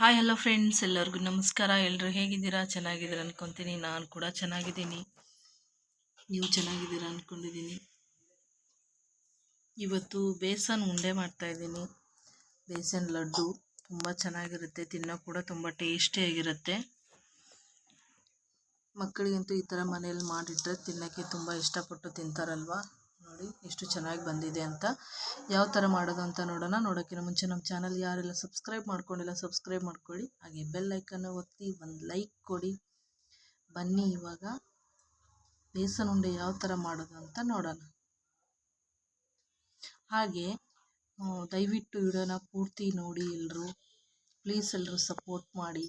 Hi hello friends ಎಲ್ಲರಿಗೂ ನಮಸ್ಕಾರ. ಎಲ್ಲರೂ ಹೇಗಿದ್ದೀರಾ? ಚೆನ್ನಾಗಿದ್ದೀರಾ ಅಂದ್ಕೊತೀನಿ ನಾನು ಕೂಡ ಚೆನ್ನಾಗಿದ್ದೀನಿ. ನೀವು ಚೆನ್ನಾಗಿದ್ದೀರಾ ಅಂದ್ಕೊಂಡಿದ್ದೀನಿ ಇವತ್ತು ಬೇಸನ್ ಉಂಡೆ ಮಾಡ್ತಾಯಿದ್ದೀನಿ ಬೇಸನ್ ಲಡ್ಡು ತುಂಬ ಚೆನ್ನಾಗಿರುತ್ತೆ. ತಿನ್ನೋ ಕೂಡ ತುಂಬ ಟೇಸ್ಟಿಯಾಗಿರುತ್ತೆ ಮಕ್ಕಳಿಗಂತೂ ಈ ಥರ ಮನೇಲಿ ಮಾಡಿಟ್ಟರೆ ತಿನ್ನೋಕ್ಕೆ ತುಂಬ ಇಷ್ಟಪಟ್ಟು ತಿಂತಾರಲ್ವ? ನೋಡಿ ಎಷ್ಟು ಚೆನ್ನಾಗಿ ಬಂದಿದೆ ಅಂತ ಯಾವ ಥರ ಮಾಡೋದು ಅಂತ ನೋಡೋಣ. ನೋಡೋಕ್ಕಿಂತ ಮುಂಚೆ ನಮ್ಮ ಚಾನಲ್ ಯಾರೆಲ್ಲ ಸಬ್ಸ್ಕ್ರೈಬ್ ಮಾಡ್ಕೊಂಡಿಲ್ಲ, ಸಬ್ಸ್ಕ್ರೈಬ್ ಮಾಡ್ಕೊಳ್ಳಿ. ಹಾಗೆ ಬೆಲ್ ಐಕನ್ನು ಒತ್ತಿ ಒಂದು ಲೈಕ್ ಕೊಡಿ. ಬನ್ನಿ ಇವಾಗ ಬೇಸನ್ ಉಂಡೆ ಯಾವ ಥರ ಮಾಡೋದು ಅಂತ ನೋಡೋಣ. ಹಾಗೆ ದಯವಿಟ್ಟು ವಿಡಿಯೋನ ಪೂರ್ತಿ ನೋಡಿ ಎಲ್ಲರೂ. ಪ್ಲೀಸ್ ಎಲ್ಲರೂ ಸಪೋರ್ಟ್ ಮಾಡಿ.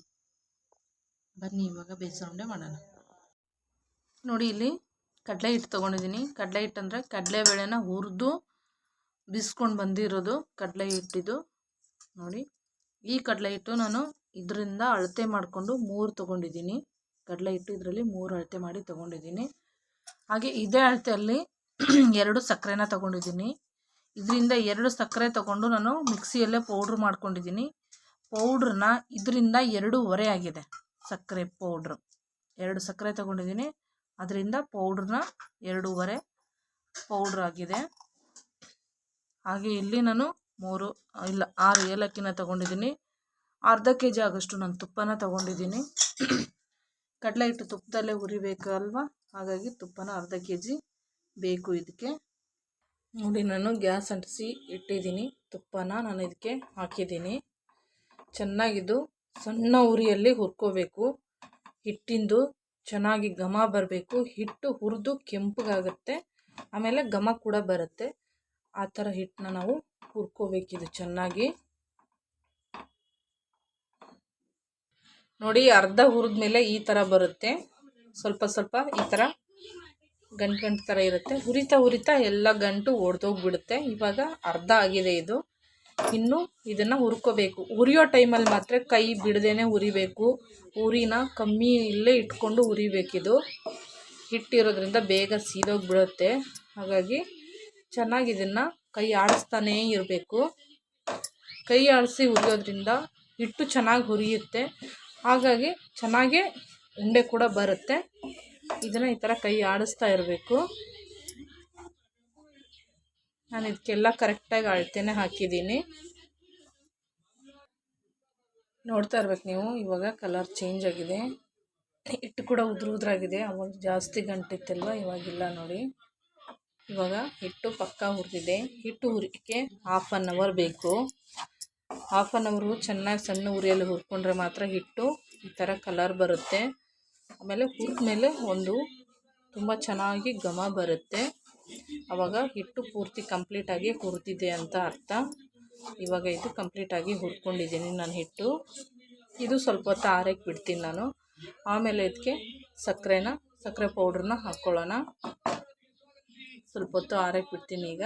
ಬನ್ನಿ ಇವಾಗ ಬೇಸನ್ ಉಂಡೆ ಮಾಡೋಣ. ನೋಡಿ ಇಲ್ಲಿ ಕಡಲೆ ಹಿಟ್ಟು ತೊಗೊಂಡಿದ್ದೀನಿ. ಕಡಲೆ ಹಿಟ್ಟು ಅಂದರೆ ಕಡಲೆಬೇಳೆನ ಹುರಿದು ಬಿಸ್ಕೊಂಡು ಬಂದಿರೋದು ಕಡಲೆ ಹಿಟ್ಟಿದು. ನೋಡಿ, ಈ ಕಡಲೆ ಹಿಟ್ಟು ನಾನು ಇದರಿಂದ ಅಳತೆ ಮಾಡಿಕೊಂಡು ಮೂರು ತೊಗೊಂಡಿದ್ದೀನಿ. ಕಡಲೆ ಹಿಟ್ಟು ಇದರಲ್ಲಿ ಮೂರು ಅಳತೆ ಮಾಡಿ ತೊಗೊಂಡಿದ್ದೀನಿ. ಹಾಗೆ ಇದೇ ಅಳತೆಯಲ್ಲಿ ಎರಡು ಸಕ್ಕರೆನ ತೊಗೊಂಡಿದ್ದೀನಿ. ಇದರಿಂದ ಎರಡು ಸಕ್ಕರೆ ತೊಗೊಂಡು ನಾನು ಮಿಕ್ಸಿಯಲ್ಲೇ ಪೌಡ್ರ್ ಮಾಡ್ಕೊಂಡಿದ್ದೀನಿ. ಪೌಡ್ರನ್ನ ಇದರಿಂದ ಎರಡೂವರೆ ಆಗಿದೆ ಸಕ್ಕರೆ ಪೌಡ್ರು. ಎರಡು ಸಕ್ಕರೆ ತೊಗೊಂಡಿದ್ದೀನಿ. ಅದರಿಂದ ಪೌಡ್ರನ್ನ ಎರಡೂವರೆ ಪೌಡ್ರ್ ಆಗಿದೆ. ಹಾಗೆ ಇಲ್ಲಿ ನಾನು ಮೂರು, ಇಲ್ಲ ಆರು ಏಲಕ್ಕಿನ ತಗೊಂಡಿದ್ದೀನಿ. ಅರ್ಧ ಕೆ ಜಿ ಆಗೋಷ್ಟು ನಾನು ತುಪ್ಪನ ತಗೊಂಡಿದ್ದೀನಿ. ಕಡಲೆ ಹಿಟ್ಟು ತುಪ್ಪದಲ್ಲೇ ಹುರಿಬೇಕು ಹಾಗಾಗಿ ತುಪ್ಪನ ಅರ್ಧ ಕೆ ಜಿ ಬೇಕು ಇದಕ್ಕೆ. ನೋಡಿ ನಾನು ಗ್ಯಾಸ್ ಅಂಟಿಸಿ ಇಟ್ಟಿದ್ದೀನಿ. ತುಪ್ಪನ ನಾನು ಇದಕ್ಕೆ ಹಾಕಿದ್ದೀನಿ. ಚೆನ್ನಾಗಿದ್ದು ಸಣ್ಣ ಉರಿಯಲ್ಲಿ ಹುರ್ಕೋಬೇಕು. ಹಿಟ್ಟಿಂದು ಚೆನ್ನಾಗಿ ಘಮ ಬರಬೇಕು, ಹಿಟ್ಟು ಹುರಿದು ಕೆಂಪಗಾಗುತ್ತೆ, ಆಮೇಲೆ ಘಮ ಕೂಡ ಬರುತ್ತೆ. ಆ ಥರ ಹಿಟ್ಟನ್ನ ನಾವು ಹುರ್ಕೋಬೇಕಿದು ಚೆನ್ನಾಗಿ. ನೋಡಿ, ಅರ್ಧ ಹುರಿದ ಮೇಲೆ ಈ ಥರ ಬರುತ್ತೆ. ಸ್ವಲ್ಪ ಸ್ವಲ್ಪ ಈ ಥರ ಗಂಟು ಗಂಟು ಥರ ಇರುತ್ತೆ. ಹುರಿತಾ ಹುರಿತಾ ಎಲ್ಲ ಗಂಟು ಒಡೆದೋಗ್ಬಿಡುತ್ತೆ. ಇವಾಗ ಅರ್ಧ ಆಗಿದೆ ಇದು. ಇನ್ನು ಇದನ್ನು ಹುರ್ಕೋಬೇಕು. ಉರಿಯೋ ಟೈಮಲ್ಲಿ ಮಾತ್ರ ಕೈ ಬಿಡದೇನೆ ಉರಿಬೇಕು ಉರಿನ ಕಮ್ಮಿ ಇಲ್ಲೇ ಇಟ್ಕೊಂಡು ಉರಿಬೇಕಿದು ಹಿಟ್ಟಿರೋದ್ರಿಂದ ಬೇಗ ಸೀದೋಗಿಬಿಡುತ್ತೆ ಹಾಗಾಗಿ ಚೆನ್ನಾಗಿ ಇದನ್ನು ಕೈ ಆಡಿಸ್ತಾನೇ ಇರಬೇಕು. ಕೈ ಆಡಿಸಿ ಉರಿಯೋದ್ರಿಂದ ಹಿಟ್ಟು ಚೆನ್ನಾಗಿ ಹುರಿಯುತ್ತೆ. ಹಾಗಾಗಿ ಚೆನ್ನಾಗೇ ಉಂಡೆ ಕೂಡ ಬರುತ್ತೆ. ಇದನ್ನು ಈ ಥರ ಕೈ ಆಡಿಸ್ತಾ ಇರಬೇಕು. ನಾನು ಇದಕ್ಕೆಲ್ಲ ಕರೆಕ್ಟಾಗಿ ಅಳತೆನೇ ಹಾಕಿದ್ದೀನಿ. ನೋಡ್ತಾ ಇರ್ಬೇಕು ನೀವು, ಇವಾಗ ಕಲರ್ ಚೇಂಜ್ ಆಗಿದೆ. ಹಿಟ್ಟು ಕೂಡ ಉದ್ರು ಉದ್ರಾಗಿದೆ ಅವಾಗ ಜಾಸ್ತಿ ಗಂಟಿತ್ತಲ್ವ, ಇವಾಗಿಲ್ಲ ನೋಡಿ. ಇವಾಗ ಹಿಟ್ಟು ಪಕ್ಕ ಹುರಿದಿದೆ. ಹಿಟ್ಟು ಹುರಿಕೆ ಹಾಫ್ ಆನ್ ಅವರ್ ಬೇಕು. ಹಾಫ್ ಆನ್ ಅವರು ಚೆನ್ನಾಗಿ ಸಣ್ಣ ಉರಿಯಲ್ಲಿ ಹುರ್ಕೊಂಡ್ರೆ ಮಾತ್ರ ಹಿಟ್ಟು ಈ ಥರ ಕಲರ್ ಬರುತ್ತೆ. ಆಮೇಲೆ ಹುರಿದ ಮೇಲೆ ಒಂದು ತುಂಬ ಚೆನ್ನಾಗಿ ಘಮ ಬರುತ್ತೆ. ಆವಾಗ ಹಿಟ್ಟು ಪೂರ್ತಿ ಕಂಪ್ಲೀಟಾಗಿ ಹುರಿದಿದೆ ಅಂತ ಅರ್ಥ. ಇವಾಗ ಇದು ಕಂಪ್ಲೀಟಾಗಿ ಹುರ್ಕೊಂಡಿದ್ದೀನಿ ನಾನು ಹಿಟ್ಟು. ಇದು ಸ್ವಲ್ಪ ಹೊತ್ತು ಬಿಡ್ತೀನಿ ನಾನು. ಆಮೇಲೆ ಇದಕ್ಕೆ ಸಕ್ಕರೆನ, ಸಕ್ಕರೆ ಪೌಡ್ರನ್ನ ಹಾಕ್ಕೊಳ್ಳೋಣ ಸ್ವಲ್ಪ ಹೊತ್ತು ಬಿಡ್ತೀನಿ ಈಗ.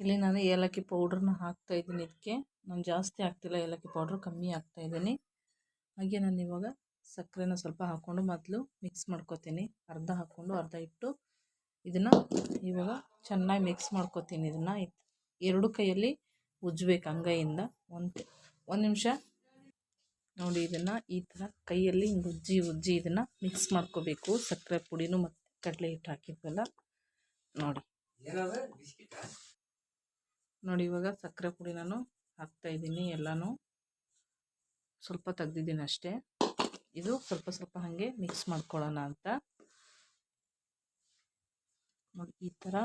ಇಲ್ಲಿ ನಾನು ಏಲಕ್ಕಿ ಪೌಡ್ರನ್ನ ಹಾಕ್ತಾಯಿದ್ದೀನಿ ಇದಕ್ಕೆ. ನಾನು ಜಾಸ್ತಿ ಹಾಕ್ತಿಲ್ಲ, ಏಲಕ್ಕಿ ಪೌಡ್ರ್ ಕಮ್ಮಿ ಹಾಕ್ತಾಯಿದ್ದೀನಿ ಹಾಗೆ ನಾನು ಇವಾಗ ಸಕ್ಕರೆನ ಸ್ವಲ್ಪ ಹಾಕ್ಕೊಂಡು ಮೊದಲು ಮಿಕ್ಸ್ ಮಾಡ್ಕೊತೀನಿ. ಅರ್ಧ ಹಾಕ್ಕೊಂಡು ಅರ್ಧ ಇಟ್ಟು ಇದನ್ನು ಇವಾಗ ಚೆನ್ನಾಗಿ ಮಿಕ್ಸ್ ಮಾಡ್ಕೊತೀನಿ ಇದನ್ನು. ಎರಡು ಕೈಯಲ್ಲಿ ಉಜ್ಬೇಕು ಅಂಗೈಯಿಂದ. ಒಂದು ಒಂದು ನಿಮಿಷ ನೋಡಿ ಇದನ್ನು ಈ ಥರ ಕೈಯಲ್ಲಿ ಹಿಂಗೆ ಉಜ್ಜಿ ಉಜ್ಜಿ ಇದನ್ನು ಮಿಕ್ಸ್ ಮಾಡ್ಕೋಬೇಕು. ಸಕ್ಕರೆ ಪುಡಿನೂ ಮತ್ತು ಕಡಲೆ ಹಿಟ್ಟು ಹಾಕಿದ್ವಲ್ಲ ನೋಡಿ. ನೋಡಿ ಇವಾಗ ಸಕ್ಕರೆ ಪುಡಿ ನಾನು ಹಾಕ್ತಾಯಿದ್ದೀನಿ ಎಲ್ಲನೂ. ಸ್ವಲ್ಪ ತೆಗ್ದಿದ್ದೀನಿ ಅಷ್ಟೇ. ಇದು ಸ್ವಲ್ಪ ಸ್ವಲ್ಪ ಹಾಗೆ ಮಿಕ್ಸ್ ಮಾಡ್ಕೊಳ್ಳೋಣ ಅಂತ. ನೋಡಿ ಈ ಥರ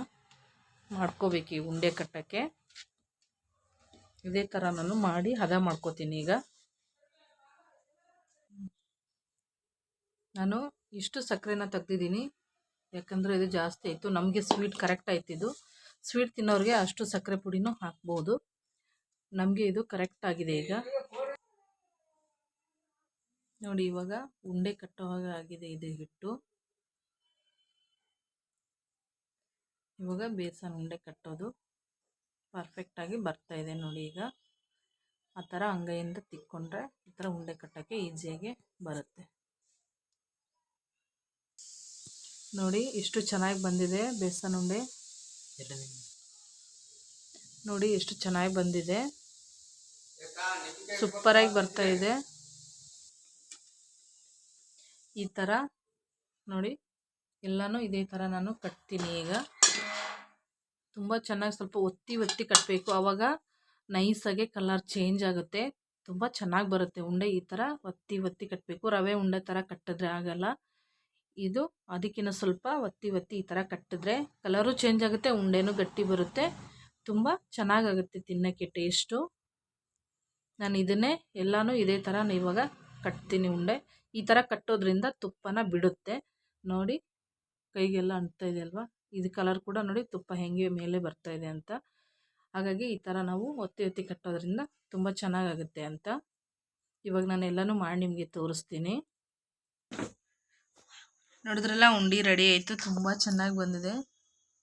ಮಾಡ್ಕೋಬೇಕು ಈ ಉಂಡೆ ಕಟ್ಟೋಕ್ಕೆ. ಇದೇ ಥರ ನಾನು ಮಾಡಿ ಹದ ಮಾಡ್ಕೋತೀನಿ ಈಗ. ನಾನು ಇಷ್ಟು ಸಕ್ಕರೆನ ತೆಗ್ದಿದ್ದೀನಿ. ಯಾಕಂದರೆ ಇದು ಜಾಸ್ತಿ ಆಯಿತು. ನಮಗೆ ಸ್ವೀಟ್ ಕರೆಕ್ಟ್ ಆಯ್ತಿದ್ದು ಸ್ವೀಟ್ ತಿನ್ನೋರಿಗೆ ಅಷ್ಟು ಸಕ್ಕರೆ ಪುಡಿನೂ ಹಾಕ್ಬೋದು. ನಮಗೆ ಇದು ಕರೆಕ್ಟ್ ಆಗಿದೆ ಈಗ. ನೋಡಿ ಇವಾಗ ಉಂಡೆ ಕಟ್ಟೋ ಹಾಗೆ ಆಗಿದೆ ಇದು ಹಿಟ್ಟು. ಇವಾಗ ಬೇಸನ್ ಉಂಡೆ ಕಟ್ಟೋದು ಪರ್ಫೆಕ್ಟಾಗಿ ಇದೆ ನೋಡಿ ಈಗ. ಆ ಥರ ಅಂಗೈಯಿಂದ ತಿಕ್ಕೊಂಡ್ರೆ ಈ ಥರ ಉಂಡೆ ಕಟ್ಟೋಕ್ಕೆ ಈಸಿಯಾಗಿ ಬರುತ್ತೆ. ನೋಡಿ ಎಷ್ಟು ಚೆನ್ನಾಗಿ ಬಂದಿದೆ ಬೇಸನ್ ಉಂಡೆ. ನೋಡಿ ಎಷ್ಟು ಚೆನ್ನಾಗಿ ಬಂದಿದೆ. ಸೂಪರಾಗಿ ಬರ್ತಾ ಇದೆ. ಈ ಥರ ನೋಡಿ. ಎಲ್ಲನೂ ಇದೇ ಥರ ನಾನು ಕಟ್ತೀನಿ ಈಗ. ತುಂಬ ಚೆನ್ನಾಗಿ ಸ್ವಲ್ಪ ಒತ್ತಿ ಒತ್ತಿ ಕಟ್ಟಬೇಕು ಆವಾಗ ನೈಸಾಗೆ ಕಲರ್ ಚೇಂಜ್ ಆಗುತ್ತೆ. ತುಂಬ ಚೆನ್ನಾಗಿ ಬರುತ್ತೆ ಉಂಡೆ ಈ ಥರ ಒತ್ತಿ ಒತ್ತಿ ಕಟ್ಟಬೇಕು ರವೆ ಉಂಡೆ ಥರ ಕಟ್ಟಿದ್ರೆ ಆಗಲ್ಲ. ಇದು ಅದಕ್ಕಿಂತ ಸ್ವಲ್ಪ ಒತ್ತಿ ಒತ್ತಿ ಈ ಥರ ಕಟ್ಟಿದ್ರೆ ಕಲರು ಚೇಂಜ್ ಆಗುತ್ತೆ, ಉಂಡೆನೂ ಗಟ್ಟಿ ಬರುತ್ತೆ. ತುಂಬ ಚೆನ್ನಾಗಾಗುತ್ತೆ ತಿನ್ನೋಕ್ಕೆ ಟೇಸ್ಟು ನಾನು ಇದನ್ನೇ ಎಲ್ಲನೂ ಇದೇ ಥರ ಇವಾಗ ಕಟ್ತೀನಿ ಉಂಡೆ. ಈ ಥರ ಕಟ್ಟೋದ್ರಿಂದ ತುಪ್ಪನ ಬಿಡುತ್ತೆ. ನೋಡಿ, ಕೈಗೆಲ್ಲ ಅಂಟ್ತಾ ಇದೆ ಅಲ್ವಾ? ಇದು ಕಲರ್ ಕೂಡ ನೋಡಿ ತುಪ್ಪ ಹೆಂಗೆ ಮೇಲೆ ಬರ್ತಾ ಇದೆ ಅಂತ. ಹಾಗಾಗಿ ಈ ಥರ ನಾವು ಒತ್ತಿ ಒತ್ತಿ ಕಟ್ಟೋದ್ರಿಂದ ತುಂಬ ಚೆನ್ನಾಗಾಗುತ್ತೆ ಅಂತ. ಇವಾಗ ನಾನು ಎಲ್ಲನೂ ಮಾಡಿ ನಿಮಗೆ ತೋರಿಸ್ತೀನಿ. ನೋಡಿದ್ರೆಲ್ಲ, ಉಂಡಿ ರೆಡಿ ಆಯಿತು. ತುಂಬ ಚೆನ್ನಾಗಿ ಬಂದಿದೆ.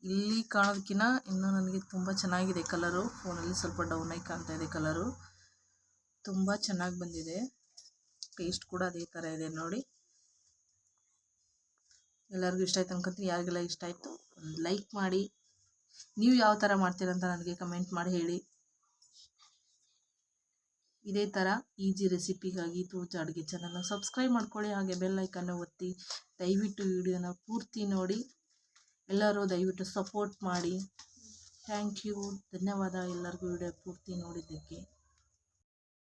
ಇಲ್ಲಿ ಕಾಣೋದಕ್ಕಿಂತ ಇನ್ನೂ ನನಗೆ ತುಂಬ ಚೆನ್ನಾಗಿದೆ ಕಲರು ಫೋನಲ್ಲಿ ಸ್ವಲ್ಪ ಡೌನ್ ಆಗಿ ಕಾಣ್ತಾ ಇದೆ ಕಲರು ತುಂಬ ಚೆನ್ನಾಗಿ ಬಂದಿದೆ. ಟೇಸ್ಟ್ ಕೂಡ ಅದೇ ಥರ ಇದೆ ನೋಡಿ. ಎಲ್ಲರಿಗೂ ಇಷ್ಟ ಆಯ್ತು ಅನ್ಕೊಂತೀನಿ ಯಾರಿಗೆಲ್ಲ ಇಷ್ಟ ಆಯಿತು ಒಂದು ಲೈಕ್ ಮಾಡಿ. ನೀವು ಯಾವ ಥರ ಮಾಡ್ತೀರಂತ ನನಗೆ ಕಮೆಂಟ್ ಮಾಡಿ ಹೇಳಿ. ಇದೇ ಥರ ಈಜಿ ರೆಸಿಪಿಗಾಗಿ ತೂಚ ಅಡುಗೆ ಚಾನಲ್ನ ಸಬ್ಸ್ಕ್ರೈಬ್ ಮಾಡ್ಕೊಳ್ಳಿ, ಹಾಗೆ ಬೆಲ್ ಲೈಕನ್ನು ಒತ್ತಿ. ದಯವಿಟ್ಟು ವಿಡಿಯೋನ ಪೂರ್ತಿ ನೋಡಿ. ಎಲ್ಲರೂ ದಯವಿಟ್ಟು ಸಪೋರ್ಟ್ ಮಾಡಿ. ಥ್ಯಾಂಕ್ ಯು ಧನ್ಯವಾದ ಎಲ್ಲರಿಗೂ ವಿಡಿಯೋ ಪೂರ್ತಿ ನೋಡಿದ್ದಕ್ಕೆ.